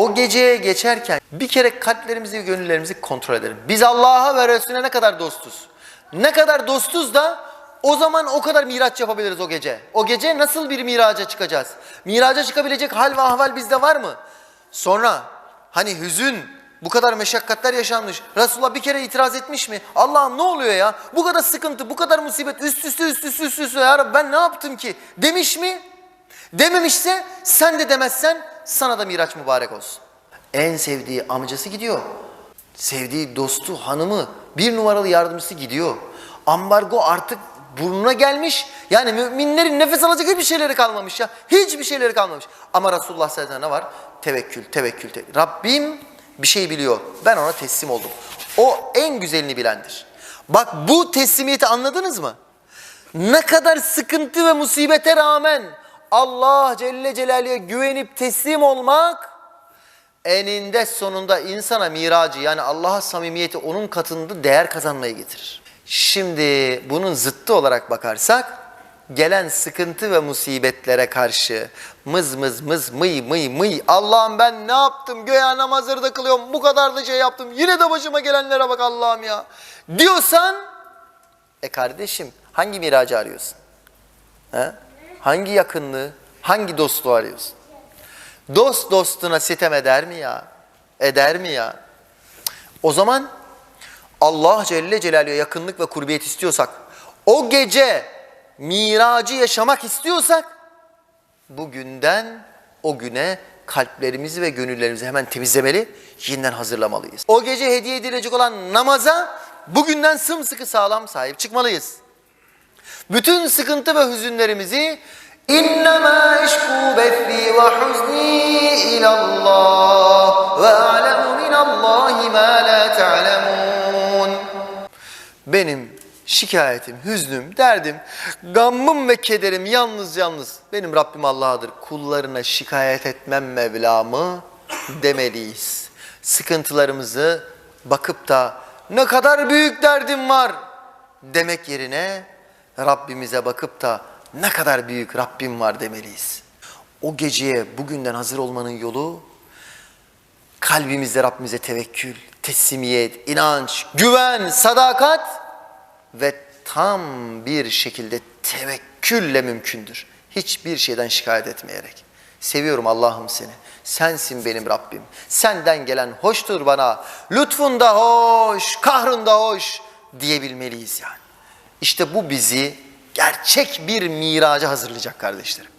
O geceye geçerken bir kere kalplerimizi ve gönüllerimizi kontrol edelim. Biz Allah'a ve Resulüne ne kadar dostuz? Ne kadar dostuz da o zaman o kadar miraç yapabiliriz o gece. O gece nasıl bir miraca çıkacağız? Miraca çıkabilecek hal ve ahval bizde var mı? Sonra hani hüzün, bu kadar meşakkatler yaşanmış. Resulullah bir kere itiraz etmiş mi? Allah'ım ne oluyor ya? Bu kadar sıkıntı, bu kadar musibet üst üste üst üste üst üste ya Rabbi ben ne yaptım ki? Demiş mi? Dememişse sen de demezsen sana da miraç mübarek olsun. En sevdiği amcası gidiyor. Sevdiği dostu, hanımı, bir numaralı yardımcısı gidiyor. Ambargo artık burnuna gelmiş. Yani müminlerin nefes alacak hiçbir şeyleri kalmamış ya. Hiçbir şeyleri kalmamış. Ama Resulullah sallallahu aleyhi ve sellem ne var? Tevekkül, tevekkül, tevekkül. Rabbim bir şey biliyor. Ben ona teslim oldum. O en güzelini bilendir. Bak bu teslimiyeti anladınız mı? Ne kadar sıkıntı ve musibete rağmen Allah Celle Celaluhu'ya güvenip teslim olmak eninde sonunda insana miracı yani Allah'a samimiyeti onun katında değer kazanmayı getirir. Şimdi bunun zıttı olarak bakarsak gelen sıkıntı ve musibetlere karşı mız mız mız mıy mıy mıy Allah'ım ben ne yaptım göğe namazları da kılıyorum bu kadar da şey yaptım yine de başıma gelenlere bak Allah'ım ya diyorsan e kardeşim hangi miracı arıyorsun? He? Hangi yakınlığı, hangi dostluğu arıyorsun? Dost dostuna sitem eder mi ya? Eder mi ya? O zaman Allah Celle Celaluhu'ya yakınlık ve kurbiyet istiyorsak, o gece miracı yaşamak istiyorsak, bugünden o güne kalplerimizi ve gönüllerimizi hemen temizlemeli, yeniden hazırlamalıyız. O gece hediye edilecek olan namaza bugünden sımsıkı sağlam sahip çıkmalıyız. Bütün sıkıntı ve hüzünlerimizi İnnemâ eşkû bethî ve huznî ilallah ve a'lemu minallâhi mâ lâ te'lemûn. Benim şikayetim, hüznüm, derdim, gammım ve kederim yalnız yalnız benim Rabbim Allah'adır. Kullarına şikayet etmem Mevlamı demeliyiz. Sıkıntılarımızı bakıp da ne kadar büyük derdim var demek yerine Rabbimize bakıp da ne kadar büyük Rabbim var demeliyiz. O geceye bugünden hazır olmanın yolu kalbimizde Rabbimize tevekkül, teslimiyet, inanç, güven, sadakat ve tam bir şekilde tevekkülle mümkündür. Hiçbir şeyden şikayet etmeyerek. Seviyorum Allah'ım seni. Sensin benim Rabbim. Senden gelen hoştur bana. Lütfun da hoş, kahrın da hoş diyebilmeliyiz yani. İşte bu bizi gerçek bir miraca hazırlayacak kardeşlerim.